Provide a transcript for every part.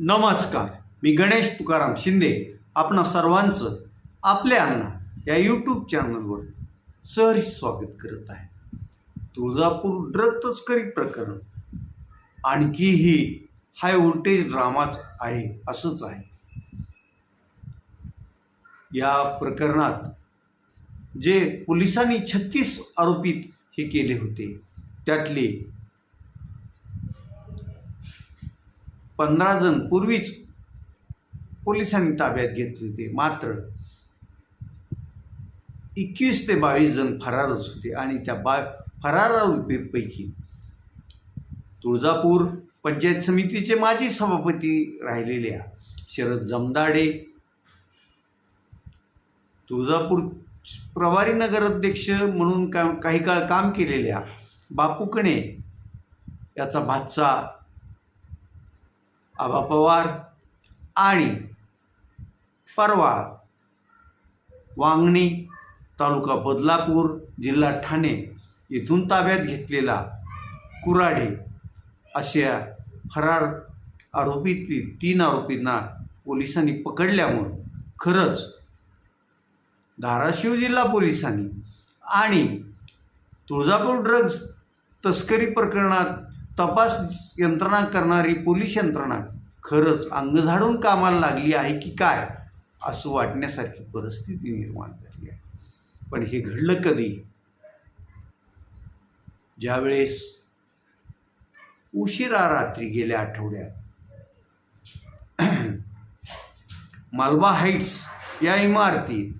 नमस्कार. मी गणेश तुकाराम शिंदे आपणा सर्वांचं आपल्या अण्णा या यूट्यूब चॅनलवर सहर्ष स्वागत करत आहे. तुळजापूर ड्रग तस्करी प्रकरण आणखीही हाय व्होल्टेज ड्रामाच आहे असंच आहे. या प्रकरणात जे पोलिसांनी छत्तीस आरोपित हे केले होते त्यातले पंधरा जण पूर्वीच पोलिसांनी ताब्यात घेतले होते. मात्र एकवीस ते बावीस जण फरारच होते आणि त्या बा फरारापैकी तुळजापूर पंचायत समितीचे माजी सभापती राहिलेल्या शरद जमदाडे तुळजापूर प्रभारी नगराध्यक्ष म्हणून काम काही काळ काम केलेल्या बापूकणे याचा भातसा आबा पवार आणि परवा वांगणी तालुका बदलापूर जिल्हा ठाणे येथून ताब्यात घेतलेला कुराडे अशा फरार आरोपीतील तीन आरोपींना पोलिसांनी पकडल्यामुळं खरंच धाराशिव जिल्हा पोलिसांनी आणि तुळजापूर ड्रग्ज तस्करी प्रकरणात तपास यंत्रणा करणारी पोलीस यंत्रणा खरंच अंग झाडून कामाला लागली आहे की काय? असं वाटण्यासारखी परिस्थिती निर्माण झाली आहे. पण हे घडलं कधी? ज्यावेळेस उशिरा रात्री गेल्या आठवड्यात. मालबा हाईट्स या इमारतीत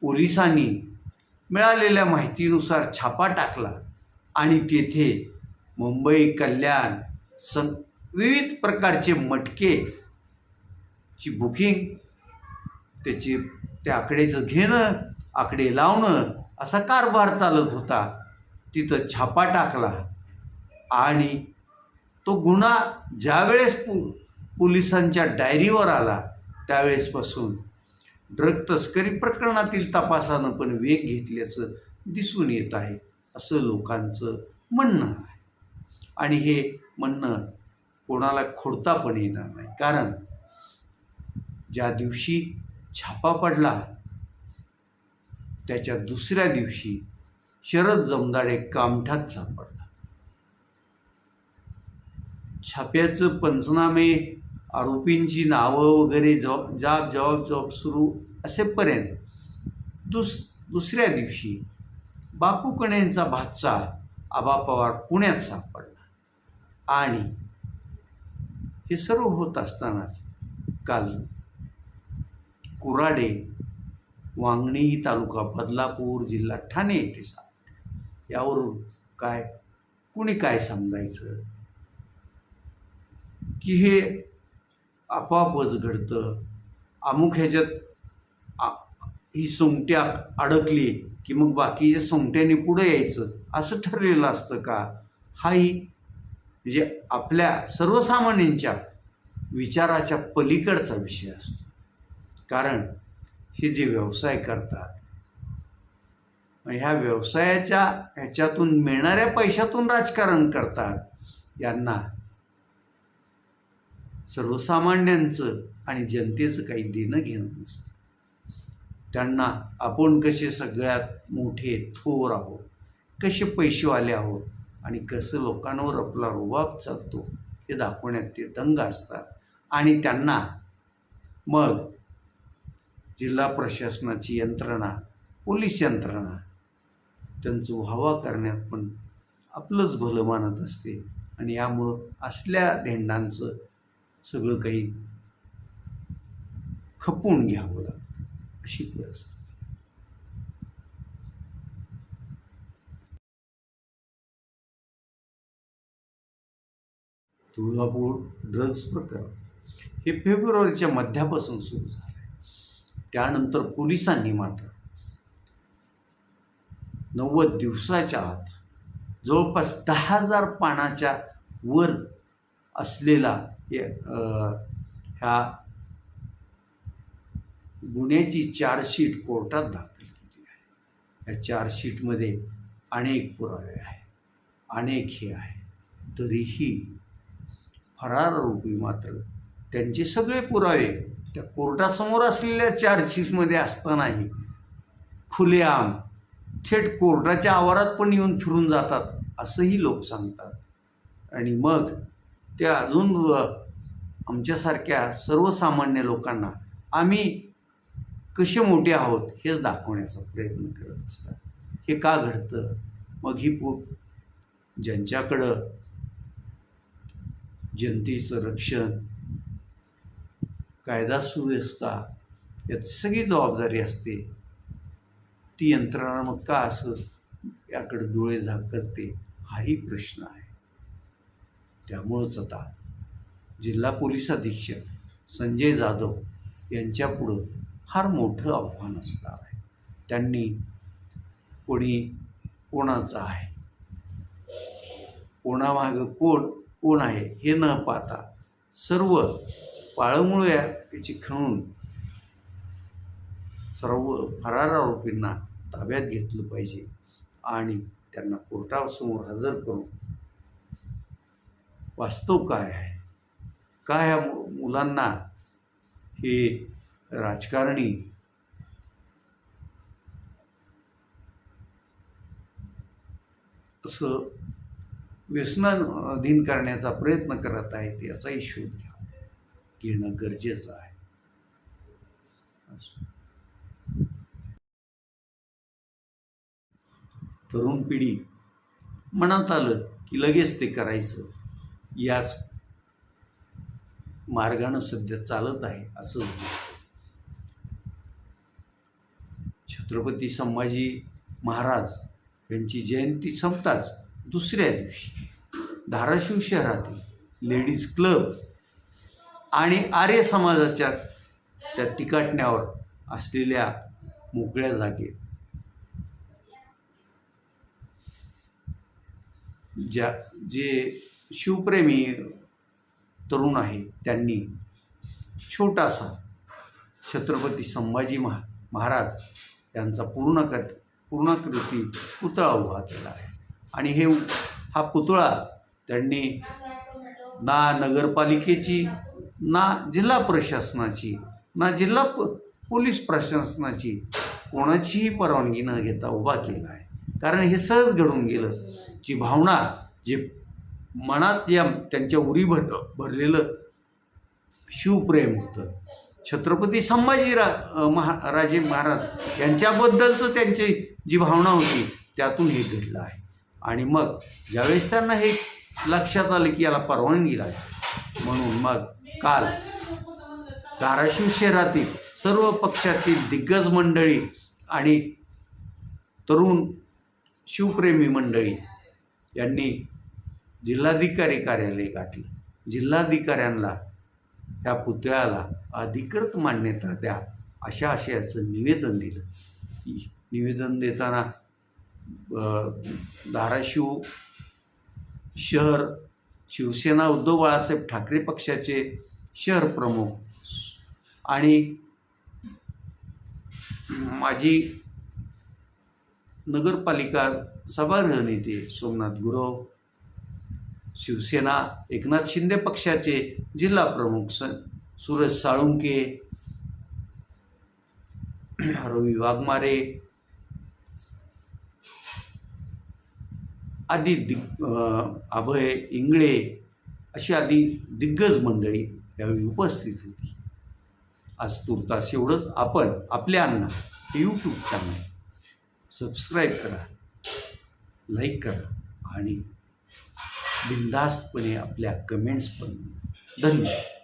पोलिसांनी मिळालेल्या माहितीनुसार छापा टाकला. आणि तेथे मुंबई कल्याण सं विविध प्रकारचे मटके ची बुकिंग त्याची त्या आकडेचं घेणं आकडे लावणं असा कारभार चालत होता. तिथं छापा टाकला आणि तो गुन्हा ज्यावेळेस पु पोलिसांच्या डायरीवर आला त्यावेळेसपासून ड्रग तस्करी प्रकरणातील तपासानं पण वेग घेतल्याचं दिसून येत आहे. असं लोकांचं म्हणणं आहे. आणि हे म्हणणं कोणाला खोडता पण येणार नाही. कारण ज्या दिवशी छापा पडला त्याच्या दुसऱ्या दिवशी शरद जमदाडे कामठात सापडला. छाप्याचं पंचनामे आरोपींची नावं वगैरे जॉब जाब जवाब जॉब सुरू असेपर्यंत दुस दुसऱ्या दिवशी बापू कणेंचा भाचा आबा पवार पुण्यात सापडला. आणि हे सर्व होत असतानाच काल कुराडे वांगणी तालुका बदलापूर जिल्हा ठाणे येथे सापडले. यावरून काय कुणी काय समजायचं? की हे आपोआपच घडतं. अमुक ह्याच्यात ही सुंगट्या अडकली. की मग बाकीच्या सोंगट्याने पुढं यायचं असं ठरलेलं असतं का? हाही म्हणजे आपल्या सर्वसामान्यांच्या विचाराच्या पलीकडचा विषय असतो. कारण हे जे व्यवसाय करतात मग ह्या व्यवसायाच्या ह्याच्यातून मिळणाऱ्या पैशातून राजकारण करतात यांना सर्वसामान्यांचं आणि जनतेचं काही देणं घेणं नसतं. त्यांना आपण कसे सगळ्यात मोठे थोर आहोत कसे पैसेवाले आहोत आणि कसं लोकांवर आपला रुबाब चालतो हे दाखवण्यात ते दंग असतात. आणि त्यांना मग जिल्हा प्रशासनाची यंत्रणा पोलीस यंत्रणा त्यांचं व्हावा करण्यात पण आपलंच भलं मानत असते. आणि यामुळं असल्या धेंडांचं सगळं काही खपून घ्यावं लागतं. अशी परिस्थिती तुळजापूर ड्रग्ज प्रकरण हे फेब्रुवारीच्या मध्यापासून सुरू झालं आहे त्यानंतर पोलिसांनी मात्र नव्वद दिवसाच्या आत जवळपास दहा हजार पानाच्या वर असलेला ह्या गुन्ह्याची चार्जशीट कोर्टात दाखल केली आहे. या चार्जशीटमध्ये अनेक पुरावे आहेत अनेक हे आहे तरीही फरार आरोपी मात्र त्यांचे सगळे पुरावे त्या कोर्टासमोर असलेल्या चार्जशीटमध्ये असतानाही खुलेआम थेट कोर्टाच्या आवारात पण येऊन फिरून जातात असंही लोक सांगतात. आणि मग ते अजून आमच्यासारख्या सर्वसामान्य लोकांना आम्ही कसे मोठे आहोत हेच दाखवण्याचा प्रयत्न करत असतात. हे का घडतं? मग ही पो ज्यांच्याकडं जनतेचं रक्षण कायदा सुव्यवस्था याची सगळी जबाबदारी असते. ती यंत्रणा मग का असं याकडे डोळे झाक करते हाही प्रश्न आहे. त्यामुळंच आता जिल्हा पोलीस अधीक्षक संजय जाधव यांच्यापुढं फार मोठं आव्हान असणार आहे. त्यांनी कोणी कोणाचं आहे? कोणामागं कोण कोण आहे हे न पाहता सर्व पाळमुळ्या याची खणून सर्व फरार आरोपींना ताब्यात घेतलं पाहिजे आणि त्यांना कोर्टासमोर हजर करून वास्तव काय आहे? का ह्या मु- मुलांना हे राजकारणी. असं व्यसनाधीन करण्याचा प्रयत्न करत आहेत याचाही शोध घ्या. घेणं गरजेचं आहे. असं. तरुण पिढी मनात आलं की लगेच ते करायचं. याच मार्गानं सध्या चालत आहे असं छत्रपती संभाजी महाराज यांची जयंती संपताच दुसऱ्या दिवशी धाराशिव शहरातील लेडीज क्लब आणि आर्य समाजाच्या त्या तिकाटण्यावर असलेल्या मोकळ्या जागेत ज्या जे शिवप्रेमी तरुण आहे त्यांनी छोटासा छत्रपती संभाजी महा महाराज यांचा पूर्ण क पूर्णकृती पुतळा उभा केला आहे. आणि हे हा पुतळा त्यांनी ना नगरपालिकेची ना जिल्हा प्रशासनाची ना जिल्हा प पोलीस प्रशासनाची कोणाचीही परवानगी न घेता उभा केला आहे. कारण हे सहज घडून गेलं. जी भावना जे मनात या त्यांच्या उरी भर भरलेलं शिवप्रेम होतं छत्रपती संभाजी रा महाराजे महाराज यांच्याबद्दलचं त्यांची जी भावना होती त्यातून हे घडलं आहे. आणि मग ज्यावेळेस त्यांना हे लक्षात आलं की याला परवानगी लागेल म्हणून मग काल धाराशिव शहरातील सर्व पक्षातील दिग्गज मंडळी आणि तरुण शिवप्रेमी मंडळी यांनी जिल्हाधिकारी कार्यालय गाठलं. जिल्हाधिकाऱ्यांना ह्या पुतळ्याला अधिकृत मान्यता द्या अशा आशयाचं निवेदन दिलं. निवेदन देताना धाराशिव शहर शिवसेना उद्धव बाळासाहेब ठाकरे पक्षाचे शहर प्रमुख आणि माजी नगरपालिका सभागृह नेते सोमनाथ गुरव शिवसेना एकनाथ शिंदे पक्षाचे जिल्हा प्रमुख स सूरज साळुंके रवी वाघमारे आदी दिग अभय इंगळे अशी आदी दिग्गज मंडळी यावेळी उपस्थित होती. आज तुर्तास एवढंच. आपण आपल्या अण्णा हे यूट्यूब चॅनल सबस्क्राईब करा लाईक करा आणि बिंदास्तपणे आपल्या कमेंट्स पण धन्यवाद.